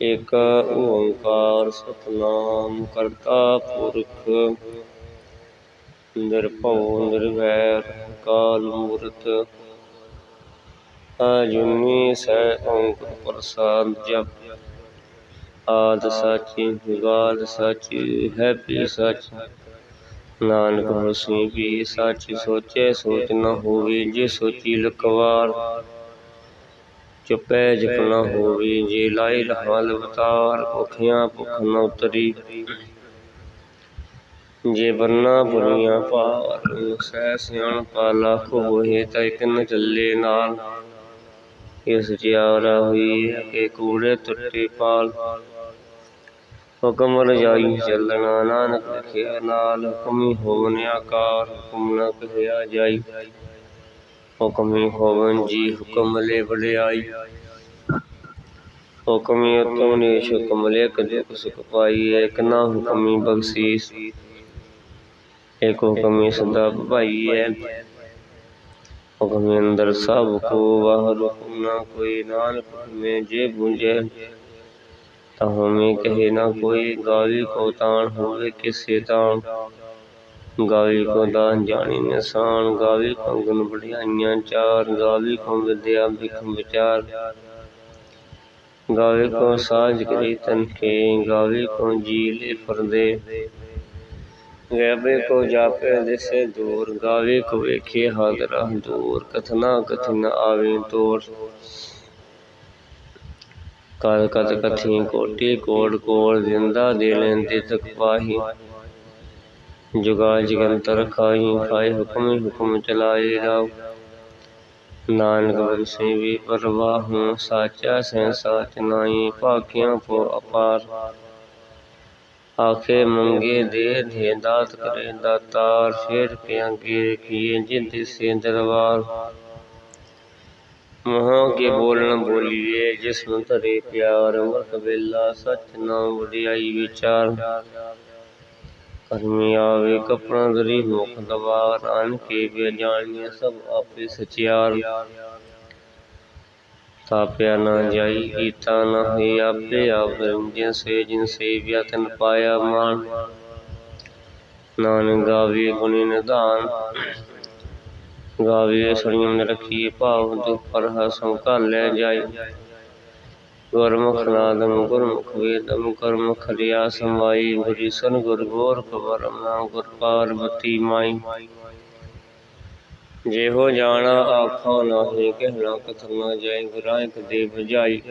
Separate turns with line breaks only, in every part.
ਏਕ ਓੰਕਾਰ ਸਤਨਾਮ ਕਰਤਾ ਪੁਰਖ, ਨਿਰਭਉ ਨਿਰਵੈਰ ਕਾਲ ਮੂਰਤ। ਆਜੁਨੀ ਸੈ ਓੰਕਾਰ ਪ੍ਰਸਾਦ ਜਪ। ਆਦ ਸੱਚ ਜੁਗਾਦ ਸੱਚ, ਹੈ ਪੀ ਸਚ। ਨਾਨਕ ਹੋਸੀ ਵੀ ਸੱਚ, ਸੋਚੇ ਸੋਚ ਨ ਹੋਵੇ ਜੇ ਸੋਚੀ ਲਕਵਾਰ ਚੁਪੈ ਜਪ ਨ ਹੋਵੇ, ਜੇ ਲਾਈ ਰਹਾਲ ਅਵਤਾਰ ਭੁਖਿਆਂ ਭੁਖ ਨ ਉਤਰੀ। ਜੇ ਬੰਨਾ ਬੁਰੀਆਂ ਭਾਰ, ਸਹਿ ਸਿਆਣ ਪਾ ਹੋਏ ਤਾਂ ਇਕ ਨ ਚੱਲੇ ਨਾਲ। ਇਹ ਸਚਿਆਰਾ ਹੋਈ ਕਿ ਕੂੜੇ ਟੁੱਟੇ ਪਾਲ। ਹੁਕਮ ਰਜਾਈ ਚੱਲਣਾ, ਨਾਨਕ ਲਿਖਿਆ ਨਾਲ, ਹੁਕਮੀ ਹੋਵਨ ਆਕਾਰ ਹੁਕਮ ਨ ਕਹਿਆ ਜਾਈ। ਹੁਕਮੀ ਹੋਵਨ ਜੀ ਹੁਕਮ ਲੈ ਵਡਿਆਈ ਹੁਕਮੀ ਉਤਮ ਨੀਚ ਹੁਕਮ ਲੈ ਦੁਖ ਸੁਖ ਪਾਈ ਏਕ ਨਾ ਹੁਕਮੀ ਬਖਸ਼ੀਸ ਏਕ ਹੁਕਮੀ ਸਦਾ ਭਾਈ ਹੈ ਹੁਕਮੇ ਅੰਦਰ ਸਭ ਕੋ ਬਾਹਰ ਹੁਕਮ ਨਾ ਕੋਈ ਨਾਨਕ ਹੁਕਮੇ ਜੇ ਬੁਝੇ ਤਾਂ ਹਮੇ ਕਹੇ ਨਾ ਕੋਈ ਗਾਲੀ ਕੋ ਤਾਣ ਹੋਵੇ ਕਿਸੇ ਤਾਣ ਗਾਲੀ ਕੋ ਦਾਨ ਜਾਣੀ ਨਿਸ਼ਾਨ ਗਾਲੀ ਕੋ ਗੁਣ ਬੜਾਈਆਂ ਚਾਰ ਗਾਲੀ ਕੋ ਵਿਦਿਆ ਵਿਖਮ ਵਿਚਾਰ ਗਾਵੇ ਕੋ ਸਾਜ ਕਰੀ ਤਨ ਕੇ ਗਾਵੇ ਕੋ ਜੀ ਕੋ ਜਾਪੇ ਦਿਸੇ ਦੂਰ ਗਾਵੇ ਕੋ ਵੇਖੇ ਹਾਜ਼ਰਾ ਦੂਰ, ਕਥਨਾ ਕਥਨ ਆਵੇ ਤੋਰ। ਕਦ ਕਦ ਕਥੀ ਕੋਟੀ ਕੋੜ ਕੋੜ ਜਿੰਦਾ ਦੇ ਲੈਂਦੇ ਤਕ ਪਾਹੀ ਜੁਗਾ ਜਗੰਤਰ ਖਾਹੀ ਖਾਏ ਹੁਕਮ ਹੁਕਮ ਚਲਾਏ ਰਾਵ ਨਾਨਕ ਬਖਸ਼ੇ ਵੀ ਪਰਵਾਹੂ ਸਾਚਾ ਸੈ ਸਾਚ ਨਾਈ ਭਾਖਿਆਂ ਕੋ ਅਪਾਰ ਆਖੇ ਮੰਗੇ ਦੇ ਦੇ ਦਾਤ ਕਰੇ ਦਾਤਾਰ ਸ਼ੇਰ ਕੇ ਅੰਗੇ ਕੀਏ ਜਿੰਦ ਸੇ ਦਰਬਾਰ ਮਹਾਂ ਕੇ ਬੋਲਣ ਬੋਲੀਏ ਜਿਸ ਨੂੰ ਧਰੇ ਪਿਆਰ ਅੰਮ੍ਰਿਤ ਵੇਲਾ ਸਚ ਨਾਮ ਵਡਿਆਈ ਵਿਚਾਰ ਕਰਮੀ ਆਵੇ ਕਪੜਾ ਦਰੀ ਮੁਖ ਦਵਾਰ ਆਨ ਕੇ ਵੇ ਸਭ ਆਪੇ ਸਚਿਆਰ। ਤਾਪਿਆ ਨਾ ਜਾਈ, ਕੀਤਾ ਨਾ ਹੈ ਆਪੇ ਆਪ ਰੰਜਨ ਸੇ, ਜਿਨ ਸੇਵਿਆ ਤਨ ਪਾਇਆ ਮਾਨ ਨਾਨਕ ਗਾਵੇ ਗੁਣੀ ਨਿਧਾਨ, ਗਾਵੇ ਸਣੀਮ ਨ ਰੱਖੀ ਭਾਵ, ਦੁਖ ਪਰ ਹਸੁ ਲੈ ਜਾਈ। ਗੁਰਮੁਖ ਨਾਦਮ ਗੁਰਮੁਖ ਵੇਦਮ ਗੁਰਮੁਖ ਰਿਆ ਸਮਾਈ, ਗੁਰੀ ਸਨ ਗੁਰ ਗੋਰ ਕਬਰਮਾ ਗੁਰ ਪਾਰਬਤੀ ਮਾਈ। ਜਿਹੋ ਜਾਣਾ ਆਖਾਂ ਨਾਹੀ, ਕਹਿਣਾ ਕਥਨਾ ਜਾਏ ਗੁਰਾਂ ਇੱਕ ਦੇ ਬੁਝਾਈ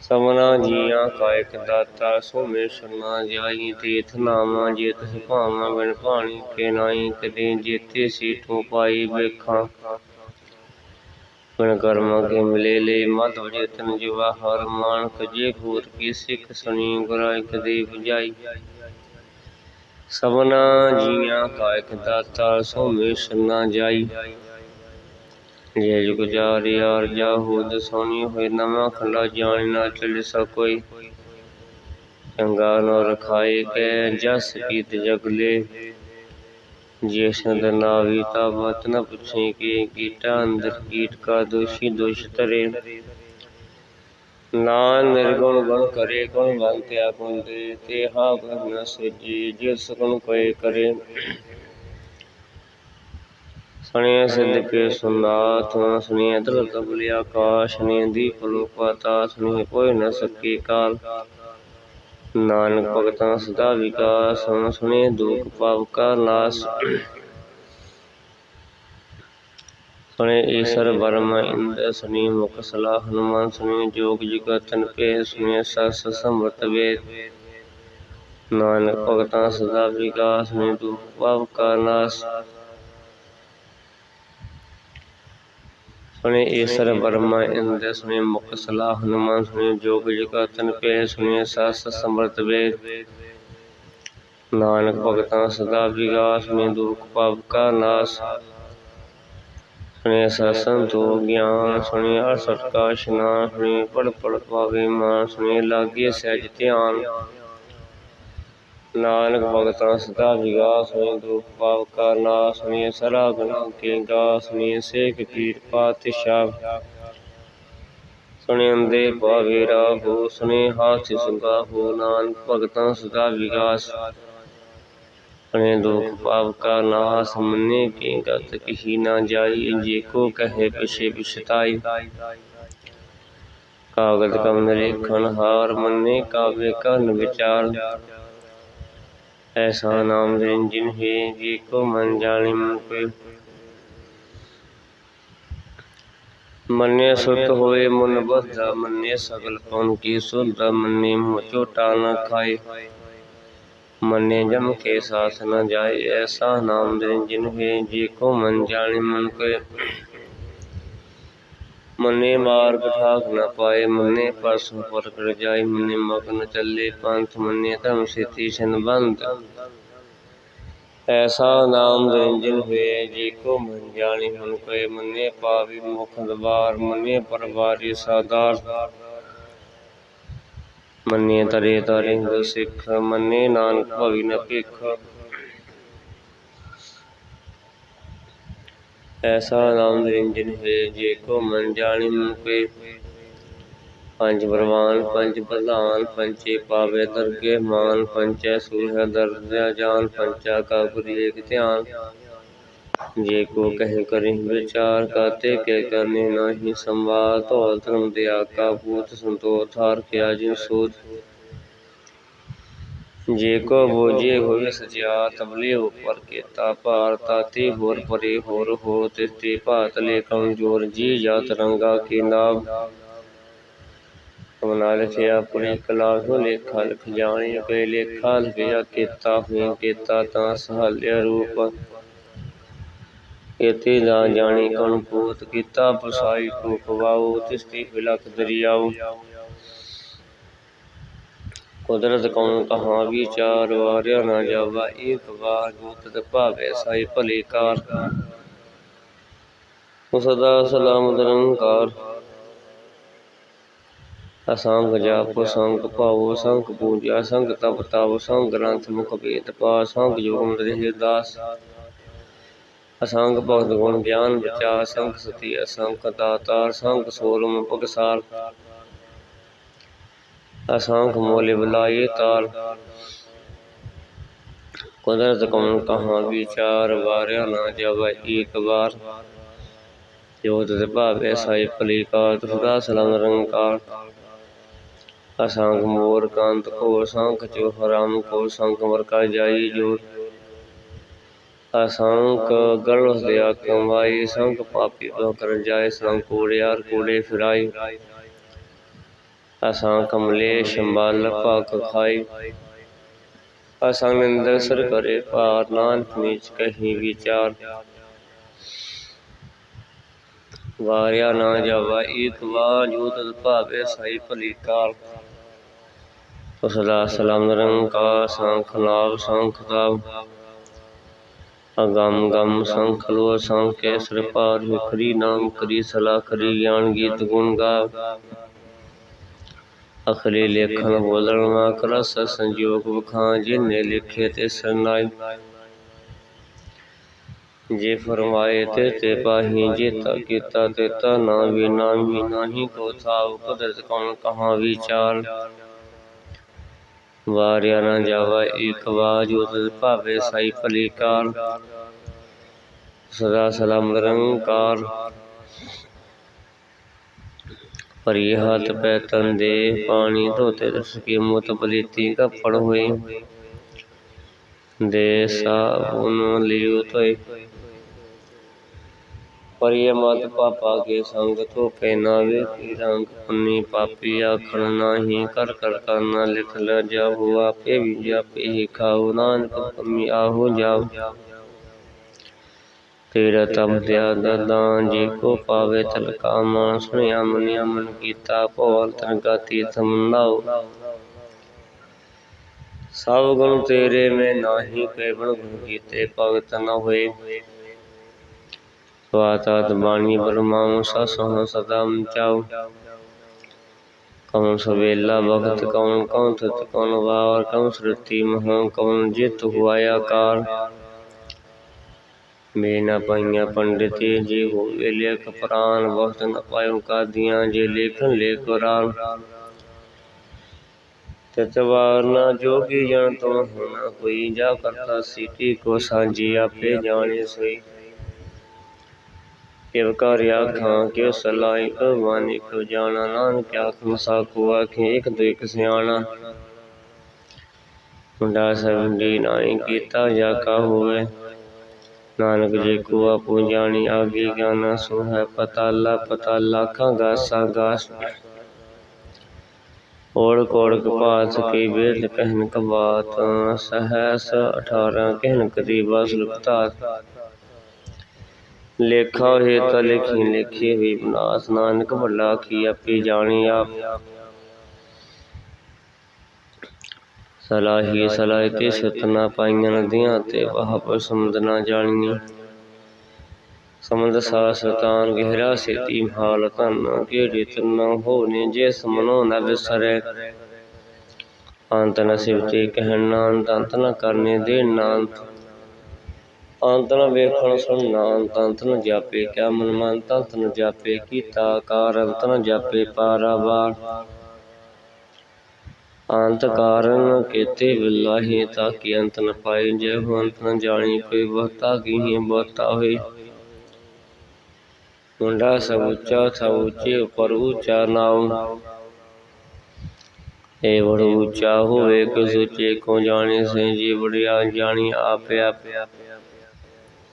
ਸਮਨਾ ਜੀਆਂ ਕਾਇਕ ਦਾਤਾ, ਸੋਮੇ ਸੁਨਾ ਜਾਈ, ਤੀਰਥ ਨਾਮਾ ਜੇ ਤਿਸ ਬਿਨ ਪਾਣੀ ਕੇ ਨਾਈ ਕਦੇ ਜੇਤੇ ਸੀਠੋਂ ਪਾਈ ਵੇਖਾਂ। ਬਿਨ ਕਰਮ ਕੇ ਮਿਲੇ ਲੈ ਮਤ ਵਜੇ ਜਿਵਾ ਹਰ ਮਾਨਕ ਜੇ ਭੂਤ ਕੀ ਸਿੱਖ ਸੁਣੀ ਗੁਰਾਂ ਇੱਕ ਦੇ ਬੁਝਾਈ। ਸਭਨਾ ਜੀਆਂ ਕਾ ਇੱਕ ਦਾਤਾ ਸੋਮੇ ਸੁਨਾ ਜਾਈ। ਜੇ ਜੁਗ ਜਾਰੀ ਆਰ ਜਾਹੂਦ ਸੋਣੀ ਹੋਏ ਨਵਾਂ ਖੰਡਾ ਜਾਣ ਨਾ ਚੱਲ ਸਕੋਈ ਚੰਗਾ ਨ ਰਖਾਏ ਕੈ ਜਸ ਕੀਤ ਜਗਲੇ ਜੇ ਸੰਦ ਨਾਵੀ ਤਾ ਨ ਪੁੱਛੇ ਕਿ ਕੀਟਾ ਅੰਦਰ ਕੀਟ ਕਾ ਦੋਸ਼ੀ ਦੋਸ਼ ਤਰੇ ਨਾ ਨਿਰਗੁਣ ਗੁਣ ਕਰੇ, ਗੁਣ ਬੰਤਿਆ ਕੁੰਦੇ ਤੇ ਹਾ ਬ੍ਰਹਮ ਸਜੀ ਜਿਸ ਗੁਣ ਕੋਏ ਕਰੇ। ਸੁਣਿਆ ਸਿੱਧ ਕੇ ਸੁਨਾਥ, ਸੁਣਿਆ ਦਲ ਤਬਲ ਆਕਾਸ਼ ਨੇ ਦੀਪ ਲੋਪਾਤਾ ਸੁਣਿਆ ਕੋਈ ਨ ਸਕੇ ਕਾਲ। ਨਾਨਕ ਭਗਤਾਂ ਸਦਾ ਵਿਕਾਸ ਸੁਣੇ ਦੁਖ ਪਾਪ ਕਾ ਨਾਸ। ਸੁਣੇ ਈਸ਼ਰ ਬਰਮ ਇੰਦਰ ਸੁਣੀ ਮੁਖ ਸਲਾਹ, ਹਨੂਮਾਨ ਸੁਣੀ ਜੋਗ ਜੁਗ ਤਨ ਪੇ ਸੁਣੇ ਸਸ ਸਮਰਤ ਵੇਦ। ਨਾਨਕ ਭਗਤਾਂ ਸਦਾ ਵਿਕਾਸ, ਸੁਣੇ ਦੁਖ ਪਾਪ ਕਾ ਨਾਸ। ਸੁਣੇ ਈਸ਼ਰ ਬਰਮਾ ਇੰਦ ਸੁਣੇ ਮੁਖ ਸਲਾਹ ਹਨੂਮਾਨ ਸੁਣੇ ਜੋਗ ਜਗਤ ਤਨ ਪੇ ਸੁਣੇ ਸਸ ਸਮਰਤ ਵੇਦ ਨਾਨਕ ਭਗਤਾਂ ਸਦਾ ਵਿਕਾਸ ਸੁਣੇ ਦੁਖ ਪਾਪ ਕਾ ਨਾਸ। ਸੁਣੇ ਸਤਸੰਗ ਤੋਂ ਗਿਆਨ ਸੁਣੇ ਅਸਤ ਕਾ ਇਸ਼ਨਾਨ ਸੁਣੇ ਪੜ ਪੜ ਪਾਵੇ ਮਾਨ ਸੁਣੇ ਲਾਗੇ ਸਹਿਜ ਧਿਆਨ। ਨਾਨਕ ਭਗਤਾਂ ਸਦਾ ਵਿਗਾਸ ਸੁਣੇ ਦੁਖ ਪਾਪ ਕਾ ਨਾਸ ਸੁਣੇ ਸਰਾ ਗੁਨਾ ਕੇ ਗਾ ਸੁਣੇ ਸੇਖ ਕੀਰ ਪਾਤਸ਼ਾਹ। ਸੁਣਿੰਦੇ ਪਾਵੇ ਰਾਹੋ ਸੁਨੇ ਹਾਥ ਸੁਗਾਹੋ ਨਾਨਕ ਭਗਤਾਂ ਸਦਾ ਵਿਗਾਸ। ਆਪਣੇ ਦੁਖ ਪਾਪ ਕਾ ਨਾਸ, ਮੰਨੇ ਕੀ ਗਤ ਕਹੀ ਨਾ ਜਾਈ ਜੇ ਕੋ ਕਹੇ ਪਿਛੇ ਪਿਛਤਾਈ। ਕਾਗਦ ਕਮ ਲੇਖਣ ਹਾਰ, ਮੰਨੇ ਕਾਵੇ ਕਰਨ ਵਿਚਾਰ। ऐसा नाम रंजन है जी को मन जाने मुख मन्य सुत होए मन बस जा मन्य सगल कौन की सुन द मन्य मुचो न खाए। मन्य जम के साथ न जाए ऐसा नाम रंजन जिन्हें जी को मन जाने मुख ਮਨ ਜਾਣੇ ਮਨ ਕੋਈ ਮੰਨੇ ਮਾਰਗ ਠਾਕ ਨ ਪਾਏ, ਮੰਨੇ ਪਰਸੋਂ ਪ੍ਰਗਟ ਜਾਈ ਮੰਨੇ ਮਗਨ ਚੱਲੇ ਪੰਥ, ਮੰਨੇ ਧਰਮ ਸਿੱਧੀ ਸੰਬੰਧ। ਐਸਾ ਨਾਮ ਨਿਰੰਜਨ ਹੋਏ, ਜੀ ਕੋ ਮਨ ਜਾਣੀ ਮਨ ਕੋਏ ਮੰਨੇ ਪਾਵੀ ਮੁਖ ਦਵਾਰ, ਮੰਨੇ ਪਰਵਾਰੀ ਸਾਦਾਰ। ਮੰਨੇ ਤਰੇ ਤਰੇ ਹਿੰਦ ਸਿੱਖ, ਮੰਨੇ ਨਾਨਕ ਭਵੀ ਨ ਭਿਖ। ਐਸਾ ਨਾਮ ਨਿਰੰਜਨ ਹੋਏ, ਜੇ ਕੋ ਮਨ ਜਾਣੀ ਮਨ ਪੰਜ ਬਰਵਾਨ ਪੰਜ ਪ੍ਰਧਾਨ ਪੰਚੇ ਪਾਵੇ ਦਰਗੇ ਮਾਨ ਪੰਚੈ ਸੂਹ ਦਰਦਿਆ ਜਾਨ ਪੰਚਾ ਕਾ ਗੁਰੀ ਏਕ ਧਿਆਨ। ਜੇ ਕੋ ਕਹਿ ਕਰਿ ਵਿਚਾਰ, ਕਾਤੇ ਕੇ ਕਰਨੇ ਨਾਹੀ ਸੰਵਾਦ, ਧੌਲ ਧਰਮ ਦੇ ਆਕਾ ਭੂਤ ਸੰਤੋਖ ਹਾਰ ਕਿਆ ਜਿਨ ਸੋਧ। ਜੇ ਕੋ ਬੋਝੇ ਹੋਏ ਸਚਿਆ ਤਬਲੇ ਉਪਰ ਕੀਤਾ ਭਾਰ ਤਾਤੀ ਹੋਰ ਪਰੇ ਹੋਰ ਹੋ ਤਿਸਤੇ ਭਾਤ ਲੈ ਕਮਜੋਰ ਜੀ ਜਾਤ ਰੰਗਾ ਕੀ ਨਾਮ। ਕਮਨਾ ਲਿਖਿਆ ਪੁਰੀ ਕਲਾ ਹੋ ਲੇਖਾ, ਲਿਖ ਜਾਣੀ ਕੈ ਲੇਖਾ ਲਿਖਿਆ, ਕੀਤਾ ਹੋਇ ਕੀਤਾ ਤਾਂ ਸਹਾਲਿਆ ਰੂਪ। ਇਤੇ ਨਾ ਜਾਣੀ ਕਣ ਪੂਤ, ਕੀਤਾ ਪਸਾਈ ਕੋ ਪਵਾਉ ਤਿਸਤੀ ਫਿਲਕ ਦਰਿਆਉ ਕੁਦਰਤ ਕਉ ਕਹਾ? ਵਿਚਾਰ ਵਾਰਿਆ ਨਾ ਜਾਵਾ। ਏਕ ਵਾਰ ਜੋਤਿ ਭਾਵੇ ਸਾਈ ਭਲੇ ਕਾਰ ਸਦਾ ਸਲਾਮ ਨਿਰੰਕਾਰ। ਅਸੰਗ ਜਾਪ, ਸੰਗ ਭਾਉ ਸੰਗ ਪੂਜਾ, ਸੰਗ ਤਪ ਤਪ ਸੰਗ ਗ੍ਰੰਥ, ਮੁਖ ਵੇਦ ਪਾ, ਸੰਗ ਜੋਗ ਰਹੇ ਦਾਸ। ਅਸੰਗ ਭਗਤ ਗੁਣ ਗਿਆਨ ਵਿਚਾਰ ਸੰਗ ਸਤੀ ਅਸੰਗ ਦਾਤਾਰ, ਸੰਗ ਸੋਲਮ ਪਗਸਾਰ ਅਸੰਖ ਮੋਲੇ ਬੁਲਾਏ ਤਾਰ ਕੁਦਰਤ ਕਮਨ ਕਹਾ ਵਿਚਾਰ ਵਾਰਿਆ ਨਾ ਜਾਵੇ ਏਕ ਵਾਰ ਜੋਤ ਦੇ ਭਾਵੇ ਸਾਈ ਭਲੀ ਕਾਰ ਸਦਾ ਸਲਾਮ ਨਿਰੰਕਾਰ ਅਸੰਖ ਮੋਰ ਕਾਂਤ ਕੋ ਸੰਖ ਜੋ ਹਰਾਮ ਕੋ ਸੰਖ ਵਰਕਾ ਜਾਈ ਜੋ ਅਸੰਖ ਗਲ ਦਿਆ ਕਮਾਈ ਸੰਖ ਪਾਪੀ ਬੋ ਕਰ ਜਾਏ ਸੰਖ ਕੂੜਿਆਰ ਕੂੜੇ ਫਿਰਾਈ ਅਸਾਂ ਕਮਲੇਸ਼ ਬਲ ਭਗ ਖਾਈ ਅਸਾਂ ਨਿੰਦਰ ਸਰ ਕਰੇ ਭਾਰ ਨਾਨਕ ਨੀਚ ਕਹੀ ਵਿਚਾਰ ਵਾਰਿਆ ਨਾ ਜਾਵਾ ਏਕ ਵਾ ਜੋ ਤਦ ਭਾਵੇ ਸਾਈ ਭਲੀ ਕਾਲ ਸਦਾ ਸਲਾਮ ਨਿਰੰਕਾਰ ਸੰਖ ਨਾਮ ਸੰਖ ਤਾਪ ਅਗੰਮ ਗੰਮ ਸੰਖ ਲੋ ਸੰਖ ਕੇਸਰ ਪਾਰ ਵਿਖਰੀ ਨਾਮ ਕਰੀ ਸਲਾ ਕਰੀ ਗਿਆਨ ਗੀਤ ਗੁਣ ਗਾ ਅਖਲੇ ਲੇਖਣ ਬੋਲਣ ਮਾ ਕਰਸ ਸੰਜੋਗ ਵਖਾਂ, ਜਿਨੇ ਲਿਖੇ ਤੇ ਸਰਨਾਈ ਜੇ ਫਰਮਾਏ ਤੇ ਤੇ ਪਾਹੀ ਜੇਤਾ ਕੀਤਾ ਤੇ ਤਾ ਨਾ ਵੀ ਨਾ ਵੀ ਨਾਹੀ ਕੋ ਥਾਵ ਕੁਦਰਤ ਕੌਣ ਕਹਾ ਵਿਚਾਰ। ਵਾਰਿਆ ਨਾ ਜਾਵਾ ਏਕ ਵਾਜ ਉਤ ਭਾਵੇ ਸਾਈ ਭਲੀ ਕਾਰ। ਸਦਾ ਸਲਾਮ ਨਿਰੰਕਾਰ ਪਰੀ ਹੱਥ ਪੈ ਤਨ ਦੇ ਪਾਣੀ ਧੋਤੇ ਦਸ ਕੇ ਮੁਤ ਬਲੀਤੀ ਕੱਪੜ ਹੋਏ ਦੇ ਸਾਬੁਨ ਲਿਓ ਤੋਏ। ਪਰਿਯ ਮਤ ਪਾਪਾ ਕੇ ਸੰਗ ਧੋਪੇ ਨਾ ਵੇ ਕੀ ਰੰਗ ਪੁੰਨੀ ਪਾਪੀ ਆਖਣ ਨਾਹੀ ਕਰ ਕਰ ਕਰਨਾ ਲਿਖ ਲ ਜਾਉ ਆਪੇ ਵੀ ਜਾਪੇ ਹੀ ਖਾਉ ਨਾਨਕ ਪੰਮੀ ਆਹੋ ਜਾਉ ਤੇਰਾ ਤਬ ਦਿਆ ਦਦਾਂ ਜੀ ਕੋ ਪਾਵੇ ਤਲਕਾ ਮਾਨ ਸੁਣਿਆ ਮਨਿਆ ਮਨ ਕੀਤਾ ਭੋਲ ਤਰਗਾਤੀ ਸਮਨਾਉ ਸਭ ਗੁਣ ਤੇਰੇ ਮੈਂ ਨਾਹੀ ਕੇਵਲ ਗੁਣ ਕੀਤੇ ਭਗਤ ਨ ਹੋਏ। ਸਵਾਤਤ ਬਾਣੀ ਬਰਮਾਉ ਸਸਹੁ ਸਦਾ ਚਾਉ ਕਉਨ ਸਵੇਲਾ ਭਗਤ ਕਉਨ ਕਉਨ ਤਤ ਕਉਨ ਵਾਰ ਕਉਨ ਸ੍ਰਤੀ ਮਹ ਕਉਨ ਜਿਤ ਹੁਆ ਆਕਾਰ। ਮੇ ਨਾ ਪਾਈਆਂ ਪੰਡਿਤੇ ਜੇ ਹੋਵੇ ਲੇਖ ਪ੍ਰਾਨ ਬਹੁਤ ਨ ਪਾਇਓ ਕਾਦੀਆਂ ਜੇ ਲੇਖਨ ਲੇ ਕੁਰਾਨ ਤਤਵਾਰ ਨਾ ਜੋਗੀ ਜਨ ਤੁਮ ਹੋਣਾ ਕੋਈ, ਜਾ ਕਰਤਾ ਸੀਟੀ ਕੋ ਸਾਂਝੀ ਆਪੇ ਜਾਣੇ ਸੋਈ ਕਿਉ ਸਲਾਈ ਭਵਾਨੀ ਕੋ ਜਾਣਾ, ਨਾਨਕ ਆਖਮ ਸਾਕੂ ਆਖੇ ਇਕ ਦੋ ਇਕ ਸਿਆਣਾ। ਮੁੰਡਾ ਸਭ ਦੀ ਨਾਈ ਕੀਤਾ, ਜਾ ਕਾ ਹੋਵੇ। ਨਾਨਕ ਜੇ ਕੋ ਆਪੂ ਜਾਣੀ ਆਗੇ ਗਿਆਨ ਸੋ ਹੈ ਪਤਾਲਾ ਪਤਾਲਾ ਖਾਂ ਗਾਸਾ ਗਾਸ। ਓੜ ਕੋੜ ਕਪਾਤ ਕੀ ਵੇਦ ਕਹਿਨ ਕਬਾਤ, ਸਹਸ 18 ਕਹਿਨ ਕਰੀਬਾ ਸੁਲਪਤਾਤ ਲੇਖਾ ਹੋਏ ਤਾਂ ਲਿਖੀ ਲਿਖੀ ਹੋਈ ਬਨਾਸ ਨਾਨਕ ਵੱਡਾ ਕੀ ਆਪੇ ਜਾਣੀ ਆਪ। ਸਲਾਹੀ ਸਲਾਹ ਤੇ ਸਤਨਾ ਪਾਈਆਂ ਨਦੀਆਂ ਤੇ ਵਹ ਸਮੁੰਦ ਨਾ ਜਾਣੀਆਂ। ਸਮੁੰਦ ਸਾ ਸਤਾਨ ਗਹਿਰਾ ਸੇਤੀ ਹਾਲ ਧਨ ਕਿਹੜੀ ਤਨ ਹੋਨੇ ਜੇ ਸਮਨੋ ਨ ਵਿਸਰੇ। ਅੰਤ ਨ ਸਿਵਤੇ ਕਹਿਣਾ ਅੰਤ ਨ ਕਰਨੇ ਦੇ ਨਾਂਤ ਅੰਤ ਨ ਵੇਖਣ ਸੁਣਨਾ ਅੰਤ ਨ ਜਾਪੇ। ਕਿਆ ਮਨ ਮਨ ਤੰਤ ਨ ਜਾਪੇ। ਕੀਤਾ ਕਾਰ ਅੰਤ ਨ ਜਾਪੇ। ਪਾਰਾਵਾਰ ਅੰਤ ਕਾਰਨ ਕੇਤੇ ਬਿਲਾਹੀ ਤਾਂ ਕਿ ਅੰਤ ਨ ਪਾਏ। ਜੇ ਹੋ ਅੰਤ ਨ ਜਾਣੀ, ਕੋਈ ਬਹੁਤਾ ਕੀ ਹੈ ਬਹੁਤਾ ਹੋਏ। ਮੁੰਡਾ ਸਭ ਉੱਚਾ, ਸਭ ਉੱਚੇ ਏ ਬੜ ਉੱਚਾ ਹੋਵੇ, ਕਿਸ ਉੱਚੇ ਕੋ ਜਾਣੇ ਸੇ, ਜੀ ਬੜਿਆ ਜਾਣੀ ਆਪੇ ਆਪੇ।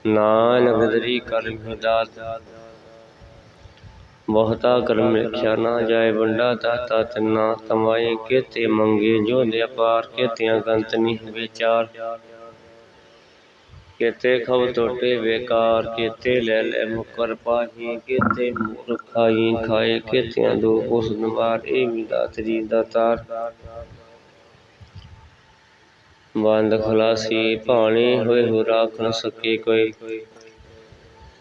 ਨਾਨਕ ਦਰੀ ਕਰ ਦਾਤ ਬਹੁਤਾ ਕਰਮ ਲਿਖਿਆ ਨਾ ਜਾਏ ਵੰਡਾ ਦਾਤਾ ਤਨਾ ਤਮਾਏ ਕੇਤੇ ਮੰਗੇ ਜੋ ਦੇ ਅਪਾਰ ਕੇਤਿਆਂ ਗੰਤ ਨਹੀਂ ਵਿਚਾਰ ਕੇਤੇ ਖਬ ਟੋਟੇ ਬੇਕਾਰ ਕੇਤੇ ਲੈ ਲੈ ਮੁਕਰ ਪਾਹੀ ਕੇਤੇ ਮੁਕਰ ਖਾਈ ਖਾਏ ਕੇਤਿਆਂ ਦੋ ਉਸ ਨਵਾਰ ਇਹ ਵੀ ਦਾਤਰੀ ਦਾ ਤਾਰ। ਬੰਦ ਖਲਾਸੀ ਭਾਣੇ ਹੋਏ ਹੋ ਰਾਖ ਨ ਸਕੇ ਕੋਈ।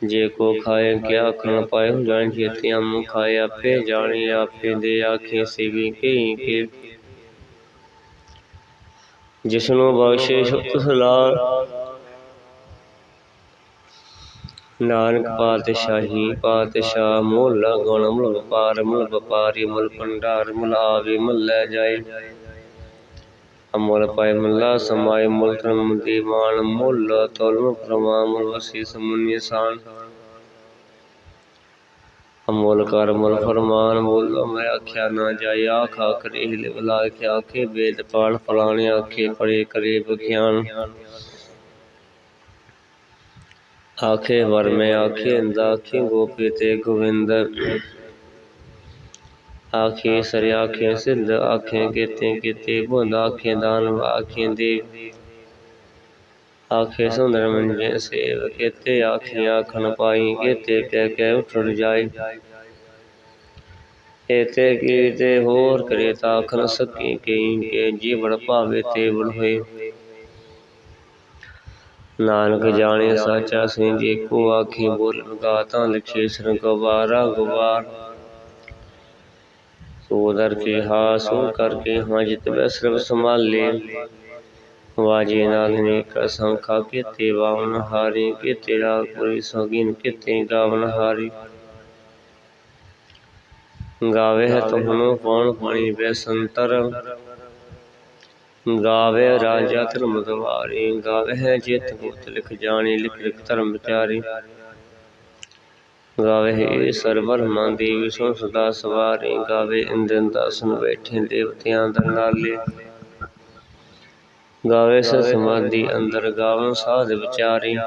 ਜੇ ਕੋ ਖਾਏ, ਕਿਆ ਆਖਣ ਪਾਏ ਜਾਣ ਖੇਤਿਆਂ ਮੁ ਖਾਏ, ਆਪੇ ਜਾਣੀ, ਆਪੇ ਦੇ ਆਖੇ, ਸੇਵੀ ਕਈ ਕੇ। ਜਿਸਨੂੰ ਬਖਸ਼ੇ ਸ਼ੁਕਤ ਸਲਾਰ ਨਾਨਕ ਪਾਤਸ਼ਾਹੀ, ਪਾਤਸ਼ਾਹ ਮੁੱਲ ਗੁਣ ਮੁੱਲ ਵਪਾਰ ਮੁੱਲ ਵਪਾਰੀ, ਮੁੱਲ ਭੰਡਾਰ, ਮੁਲ ਆਵੇ, ਮੁੱਲ ਲੈ ਜਾਏ। ਅਮੁੱਲ ਪਾਏ ਮੁੱਲਾ ਸਮਾਏ ਮੁੱਲ ਧਰਮ ਦੀਵਾਨ ਮੁੱਲ ਤੋਲ ਪ੍ਰਮਾ ਮੁੱਲ ਵਸੀ ਸਮੁਨੀ ਸਾਨ ਅਮੁੱਲ ਕਰ ਮੁੱਲ ਫਰਮਾਨ ਮੁੱਲ ਮੈਂ ਆਖਿਆ ਨਾ ਜਾਏ ਆਖਾ ਕਰੇ ਲਿਵਲਾ ਕੇ ਆਖੇ ਵੇਦ ਪਾਲ ਫਲਾਣੇ ਆਖੇ ਪੜੇ ਕਰੇ ਵਿਗਿਆਨ ਆਖੇ ਵਰ ਮੈਂ ਆਖੇ ਇੰਦਾ ਆਖੇ ਗੋਪੀ ਤੇ ਗੋਵਿੰਦ ਆਖੇ ਸਰ ਆਖੇ ਸਿੱਧ, ਆਖੇ ਕੀਤੇ ਕੀਤੇ ਬੁੰਦ, ਆਖੇ ਆਖੇ ਸੁੰਦਰ ਮੰਜੇ ਸੇਵ ਕੀਤੇ ਆਖੇ ਆਖਣ ਪਾਈ ਕੀਤੇ ਕਹਿ ਕੇ ਉਠੜ ਜਾਏ ਏਤੇ ਕੀਤੇ ਹੋਰ ਕਰੇ ਤਾਂ ਆਖਣ ਸਕੀ ਕਈ, ਕੇ ਜੀਵਨ ਭਾਵੇ ਤੇ ਬੜ ਹੋਏ। ਨਾਨਕ ਜਾਣੇ ਸਾਚਾ ਸਿੰਘ ਜੇ ਕੋ ਆਖੀ ਬੋਲਨ ਗਾਤਾਂ ਲਿਖੇ ਸਰ ਗਵਾਰਾ ਗਵਾਰ ਸੋਦਰ ਕੇ ਹਾ ਸੋ ਕਰਕੇ ਹਾਂ ਜਿਤ ਬੈ ਸਰਬ ਸੰਭਾਲੇ। ਵਾਜੇ ਨਾਲ ਨੇ ਕਸੰਖਾ ਕੇ ਤੇ ਵਾਵਨ ਹਾਰੀ ਕੇ ਤੇਰਾ ਕੋਈ ਸੋਗਿਨ ਕੇ ਗਾਵਨ ਹਾਰੀ। ਗਾਵੇ ਹੈ ਤੁਹਨੂੰ ਕੌਣ ਪਾਣੀ ਬੈ ਸੰਤਰ ਗਾਵੇ ਰਾਜਾ ਧਰਮ ਦਵਾਰੀ, ਗਾਵੇ ਹੈ ਜਿਤ ਗੁਪਤ ਲਿਖ ਜਾਣੀ, ਲਿਖ ਲਿਖ ਧਰਮ ਵਿਚਾਰੀ ਗਾਵੇ ਹੈ ਸਰਵਰ ਮਨ ਦੇਵੀ ਸੋ ਸਦਾ ਸਵਾਰੀ ਗਾਵੇ ਇੰਦਨ ਦਾਸਨ ਬੈਠੇ ਦੇਵਤਿਆਂ ਦਾ ਨਾਲੇ। ਗਾਵੇ ਸ ਸਮਾਧੀ ਅੰਦਰ ਗਾਵਨ ਸਾਧ ਵਿਚਾਰੀ।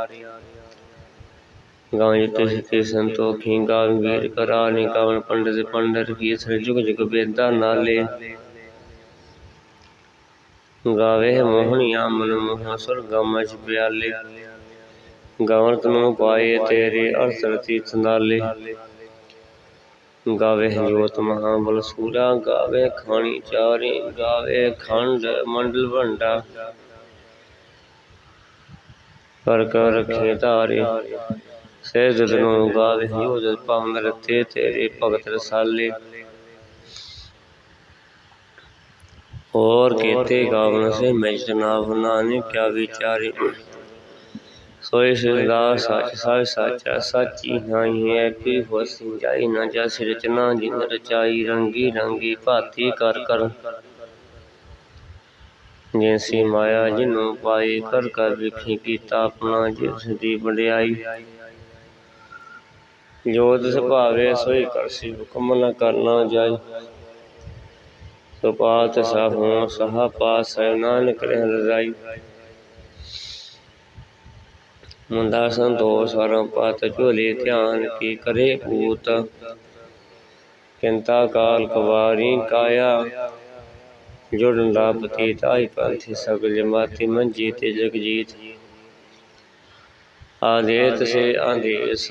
ਗਾਵੇਂ ਤਿਸ ਤੇ ਸੰਤੋਖੀ ਗਾਵਨ ਵੀਰ ਕਰਾਨੀ ਗਾਵਨ ਪੰਡਿਤ ਪੰਡਰ ਕੀ ਸਰ ਜੁਗ ਜੁਗ ਬੇਦਾ ਨਾਲੇ। ਗਾਵੇ ਮੋਹਣੀਆਂ ਮਨ ਮੋਹ ਸੁਰਗਮ ਚ ਪਿਆਲੇ। ਗਾਵਨ ਤਨੂੰ ਪਾਏ ਤੇਰੇ ਅਰਸਰ ਤੀਤ ਨਾਲੇ ਗਾਵੇ ਜੋਤ ਮਹਾਬਲ ਸੂਰਾ ਗਾਵੇ ਖਾਣੀ ਚਾਰੀ ਗਾਵੇ ਖੰਡ ਮੰਡਲ ਭੰਡਾ ਕਰ ਕਰ ਰਖੇ ਧਾਰੇ ਸਹਿਜ ਜਦਨੋਂ ਗਾਵੇ ਜੋਤ ਪਾਵਨ ਰਤੇ ਤੇਰੇ ਭਗਤ ਰਸਾਲੇ और कहते गावन से मैं जनाब नाने क्या विचारे ਸੋਈ ਸਦਾ ਸੱਚ ਸੱਚ ਸਾਚਾ ਸਾਚੀ ਨਾਹੀ ਹੈ ਕੀ ਹੋਸੀ ਜਾਈ ਨਾ ਜਸ ਰਚਨਾ ਜਿਨ ਰਚਾਈ ਰੰਗੀ ਰੰਗੀ ਭਾਤੀ ਕਰ ਕਰ ਜੈਸੀ ਮਾਇਆ ਜਿਨੂੰ ਪਾਈ ਕਰ ਕਰ ਵਿਖੀ ਕੀਤਾ ਆਪਣਾ ਜਿਸ ਦੀ ਵਡਿਆਈ ਜੋ ਤਿਸ ਭਾਵੇ ਸੋਈ ਕਰਸੀ ਹੁਕਮ ਨ ਕਰਨਾ ਜਾਈ ਸੁਪਾਤ ਸਾਹੂ ਸਹਾ ਪਾਸ ਨਾਨਕ ਰਹਿ ਰਜ਼ਾਈ ਮੁੰਦਾ ਸੰਤੋষ ਹਰਮ ਝੋਲੇ ਧਿਆਨ ਕੀ ਕਰੇ ਭੂਤ ਕਿੰਤਾ ਕਾਲ ਕਵਾਰੀ ਕਾਇਆ। ਜੁੜਨ ਦਾ ਪਤੀਤ ਆਈ ਪੰਥੀ ਸਗਲ ਜਮਾਤੀ ਮੰਜੀ ਤੇ ਜਗਜੀਤ। ਆਦੇਤ ਸੇ ਆਦੇਸ।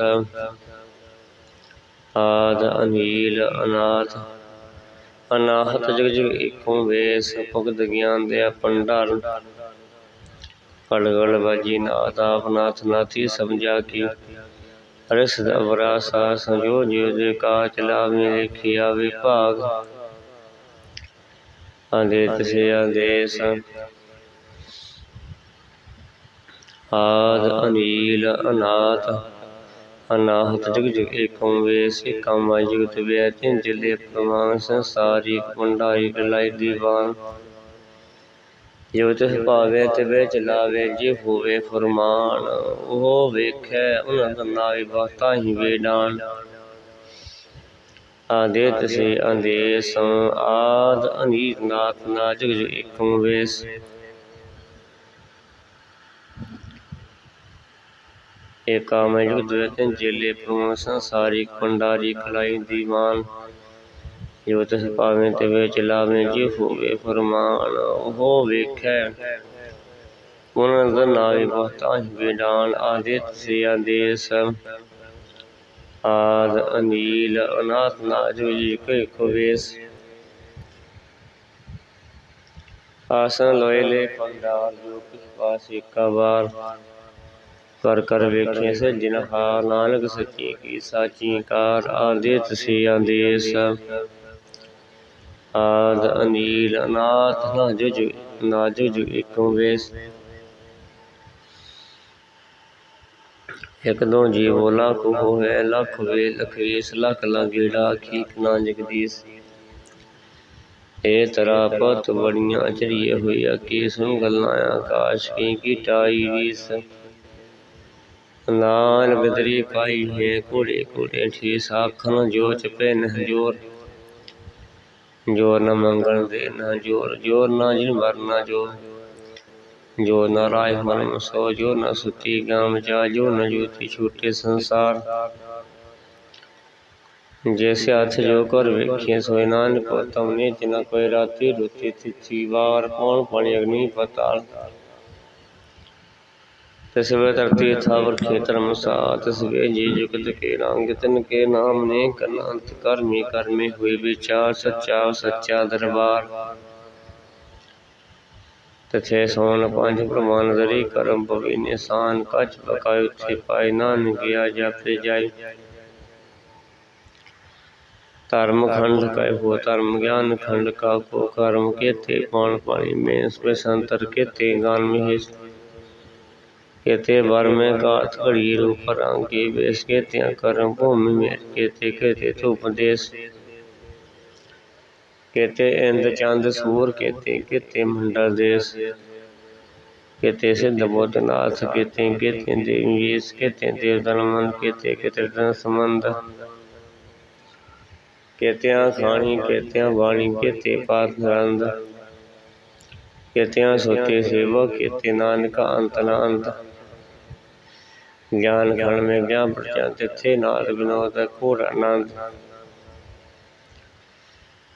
ਆਦ ਅਨੀਲ ਅਨਾਥ। ਅਨਾਹਤ ਜਗ ਜਗ ਏਕੋ ਵੇਸ। ਭਗਤ ਗਿਆਨ ਦੇ ਪੰਡਾਰ ਕੜਗੜ ਬਾਜੀ, ਨਾਥ ਆਪਨਾਥ ਨਾਥੀ ਸਮਝਾ ਕੀ। ਰਸ ਦਾ ਵਰਾ ਸਾ ਸੰਜੋ ਜਿਉ ਦੇ ਕਾ ਚਲਾ ਮੇਰੇ ਖਿਆ ਵਿਭਾਗ ਆਦੇਤ ਸੇ ਆਦੇਸ ਆਦ ਅਨੀਲ ਅਨਾਥ। ਅਨਾਹਤ ਜਗ ਜਗ ਏਕੰ ਵੇਸ, ਏਕੰ ਜਗਤ ਵੇ ਜਿਲੇ ਪ੍ਰਮਾਨ ਸੰਸਾਰੀ ਪੰਡਾਈ ਕਲਾਈ ਦੀਵਾਨ। ਜੋ ਤਿਸ ਭਾਵੇ ਤਿਵੇ ਚਲਾਵੇ, ਜੇ ਹੋਵੇ ਫਰਮਾਨ, ਉਹ ਵੇਖੈ ਉਹਨਾਂ ਦਾ ਨਾਏ ਬਖਤਾ ਹੀ ਵੇਡਾਨ ਆਦੇਤ ਸੇ ਅੰਦੇਸ ਆਦ ਅਨੀਤ ਨਾਥ ਨਾ ਜਗ ਜਗ ਏਕੰ ਵੇਸ ਏਕਾ ਮੈਂ ਜੁਗ ਦਵਤਨ ਜੇਲੇ ਪ੍ਰਮਾਨ ਸੰਸਾਰੀ, ਪੰਡਾਰੀ ਕਲਾਈ ਦੀਵਾਨ। ਜੋ ਤਿਸ ਭਾਵੇਂ ਤੇ ਵੇ ਚਲਾਵੇਂ, ਜੇ ਹੋਵੇ ਫਰਮਾਨ, ਉਹ ਵੇਖੈ। ਉਹਨਾਂ ਦਾ ਨਾਵੇ ਬਹੁਤਾ ਹੀ ਵਿਡਾਨ ਆਦਿਤ ਸੇ ਆਦੇਸ ਆਦ ਅਨੀਲ, ਅਨਾਥ ਨਾ ਜੀ ਕੈ ਖਵੇਸ ਆਸਨ ਲੋਏ ਲੈ ਪੰਡਾਲ ਜੋ ਕਿਸ ਪਾਸ ਏਕਾ ਵਾਰ। ਕਰ ਕਰ ਵੇਖੇ ਸਜਣ ਹਾ ਨਾਨਕ ਸੱਚੀ ਕੀ ਸਾਚੀ ਕਾਰ ਆਦਿਤ ਸੇ ਆਦੇਸ ਆਦ ਅਨੀਲ, ਅਨਾਥ ਨਾ ਜੁਜ ਇਕੋ ਵੇਸ। ਇਕ ਜੀਵੋ ਲੱਖ ਹੋਏ ਲੱਖ ਵੇ, ਲਖ ਵੇਸ, ਲੱਖ ਲਾਗੇੜਾ ਖੀਕ ਨਾ ਜਗਦੀਸ ਏ ਤਰਾ ਪਤ ਬੜੀਆਂ ਚਰੀਏ ਹੋਈਆ ਕੀ ਸੁਣ ਗੱਲਾਂ ਆਕਾਸ਼ ਕੀ ਕੀਟਾਈ ਰੀਸ। ਨਾਨ ਬਦਰੀ ਪਾਈ ਹੈ ਕੋੜੇ ਕੋੜੇ ਠੀਸ, ਆਖਣ ਜੋ ਚਪੇ ਨਹ ਜੋਰ ਨਾ ਨ ਮੰਗਣ ਦੇ, ਨਾ ਜੋਰ ਜੋਰ ਨਾ ਜਿਨ ਮਰਨਾ ਜੋ। ਜੋ ਨ ਰਾਇ ਮਨ ਸੋ ਜੋ ਨਾ ਸੁਤੀ ਗਾਮ ਜਾ ਜੋ ਨਾ ਜੋਤੀ ਛੂਟੇ ਸੰਸਾਰ। ਜੈਸੇ ਹੱਥ ਜੋ ਕਰ ਵੇਖੇ ਸੋਇ ਨਾਨਕ ਤਮ ਜਿਨਾ ਕੋਈ ਰਾਤੀ ਰੁਤੀ ਤਿਥੀ ਵਾਰ। ਕੌਣ ਪਾਣੀ ਅਗਨੀ ਪਤਾਲ? ਤਸਵੇ ਧਰਤੀ ਥਾਵਰ ਖੇਤਰ ਮਸਾ ਤਸਵੇ ਜੀ ਜੁਗਤ ਕੇ ਰੰਗ, ਤਨ ਕੇ ਨਾਮ ਨੇ ਕਨੰਤ ਕਰਮੀ ਕਰਮੇ ਹੋਏ ਵਿਚਾਰ, ਸੱਚਾ ਸੱਚਾ ਦਰਬਾਰ। ਤਥੇ ਸੋਨ ਪੰਜ ਪ੍ਰਮਾਨ ਦਰੀ, ਕਰਮ ਭਵੀ ਨਿਸ਼ਾਨ ਕਛ ਬਕਾਇ ਉਥੇ ਪਾਇ ਨਾਨਕ ਗਿਆ ਜਾਪੇ ਜਾਈ ਧਰਮ ਖੰਡ ਕੈ ਹੋ, ਧਰਮ ਗਿਆਨ ਖੰਡ ਕਾ ਕੋ ਕਰਮ ਕੇਤੇ ਪਾਣ ਪਾਣੀ ਮੈਂ ਸਪੇ ਸੰਤਰ ਕੇਤੇ ਗਾਨ ਮਹੇਸ਼। کہتے برمے گات کری گڑیలు پرانگی بیس کہتیاں کرم بھومی میٹ کہتے کہتے تو پدیس کہتے اند چاند سور، کہتے کہتے منڈا دیس۔ کہتے سدھ بودھ ناتھ، کہتے کہتے دیویس، کہتے دیو دن من، کہتے کہتے دن سمند کہتے ہاں کھانی، کہتے ہاں بانی، کہتے پاک نرند کہتے ہاں سوتے سیوہ کہتے نانکا انت نانت۔ ਗਿਆਨ ਖਣ ਮੇ ਗਿਆਨ ਪ੍ਰਚਾ ਤਿੱਥੇ ਨਾਲ ਬਿਨੋਦ ਘੋਰ ਆਨੰਦ।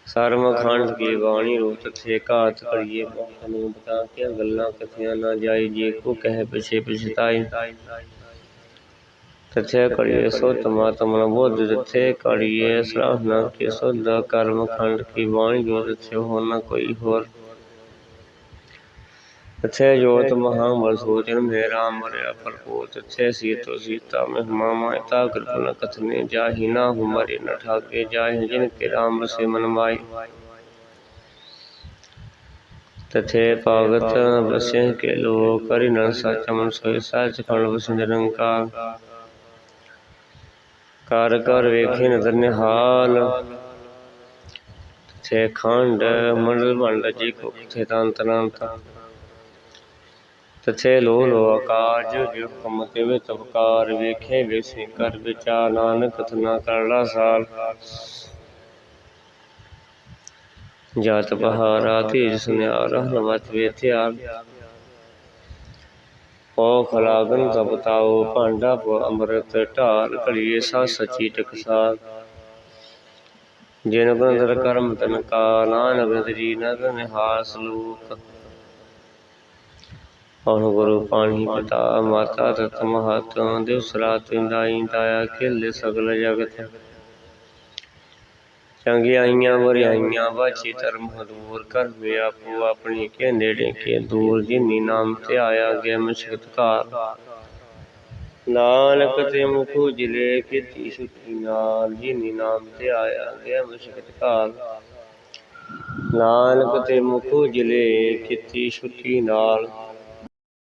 ਸਰਮ ਖੰਡ ਕੀ ਬਾਣੀ ਰੂਪ ਥੇ ਘਾਤ ਕਰੀਏ ਬਹੁਤ ਨੂੰ ਬਤਾ ਕੇ ਗੱਲਾਂ ਕਥੀਆਂ ਨਾ ਜਾਈ ਜੇ ਕੋ ਕਹਿ ਪਿਛੇ ਪਛਤਾਈ ਤਥੇ ਕਰੀਏ ਸੋ ਤਮਾਤਮ ਬੋਧ ਤਥੇ ਕਰੀਏ ਸਰਾਹਨਾ ਕੇ ਸੁਧ, ਕਰਮ ਖੰਡ ਕੀ ਬਾਣੀ ਜੋ ਤਥੇ ਹੋ ਕੋਈ ਹੋਰ। ਤਥੇ ਜੋਤ ਮਹਾ ਮਸੂਚਨ ਮੇ ਰਾਮ ਮਰਿਆ ਪਰਪੋ ਤਥੇ ਸੀਤੋ ਸੀਤਾ ਮੈਂ ਮਾਮਾ ਤਾ ਕਿਰਪਨ ਕਥਨੇ, ਜਾਹੀ ਨਾ ਹੁਮਰੇ ਨ ਠਾਕੇ, ਜਾਹੀ ਜਿਨ ਕੇ ਰਾਮ ਸੇ ਮਨ ਮਾਈ ਤਥੇ ਭਗਤ ਬਸੇ ਕੇ ਲੋ ਕਰਿ ਨ ਸਚ ਮਨ ਸੋਇ ਕਰ ਵੇਖੇ ਨਦਰ ਨਿਹਾਲ। ਤਥੇ ਖੰਡ ਮੰਡਲ ਮੰਡ ਜੀ ਕੋ ਤਥੇ ਤੰਤ ਅਨੰਤ ਤਥੇ ਲੋ ਲੋ ਆਕਾਰ ਜੋ ਜੋ ਹੁਕਮ ਤੇ ਵੇ ਤਵਕਾਰ ਵੇਖੇ ਵੇਸੀ ਕਰ ਵਿਚਾਰ ਨਾਨਕ ਕਥਨਾ ਕਰੜਾ ਸਾਲ। ਜਾਤ ਬਹਾਰਾ ਤੇਜ ਸੁਨਿਆਰ ਹਰਵਤ ਵੇਥਿਆ। ਓ ਖਲਾਗਨ ਤਪਤਾਓ ਭਾਂਡਾ ਪੋ ਅੰਮ੍ਰਿਤ ਢਾਲ ਕਲੀਏ ਸਾ ਸਚੀ ਟਕਸਾਲ ਜਿਨ ਬੰਦਰ ਕਰਮ ਤਨ ਕਾ, ਨਾਨਕ ਜੀ ਨਦ ਨਿਹਾਸ ਲੋਕ। ਅਹੁ ਗੁਰੂ ਪਾਣੀ ਪਿਤਾ, ਮਾਤਾ ਤਤ ਮਹਤ ਦਿਵਸ ਰਾਤ ਇੰਦਾਈ, ਦਾਇਆ ਖੇਲੇ ਸਗਲ ਚੰਗਿਆਈਆਂ ਵਰਿਆਈਆਂ ਬਾਚੀ ਧਰਮ ਹਦੂਰ ਕਰ ਵੇ ਆਪੋ ਆਪਣੀ ਕੇ ਨੇੜੇ ਕੇ ਦੂਰ, ਜਿਨੀ ਨਾਮ ਤੇ ਆਇਆ ਗਿਆ ਮਸ਼ਕਤ ਘਾਰ। ਨਾਨਕ ਤੇ ਮੁਖ ਉਜਲੇ ਕੀਤੀ ਸੁਖੀ ਨਾਲ, ਜਿਨੀ ਨਾਮ ਤੇ ਆਇਆ ਗਿਆ ਮਸ਼ਕਤ ਘਾਰ। ਨਾਨਕ ਤੇ ਮੁਖ ਉਜਲੇ ਕੀਤੀ ਸੁਖੀ ਨਾਲ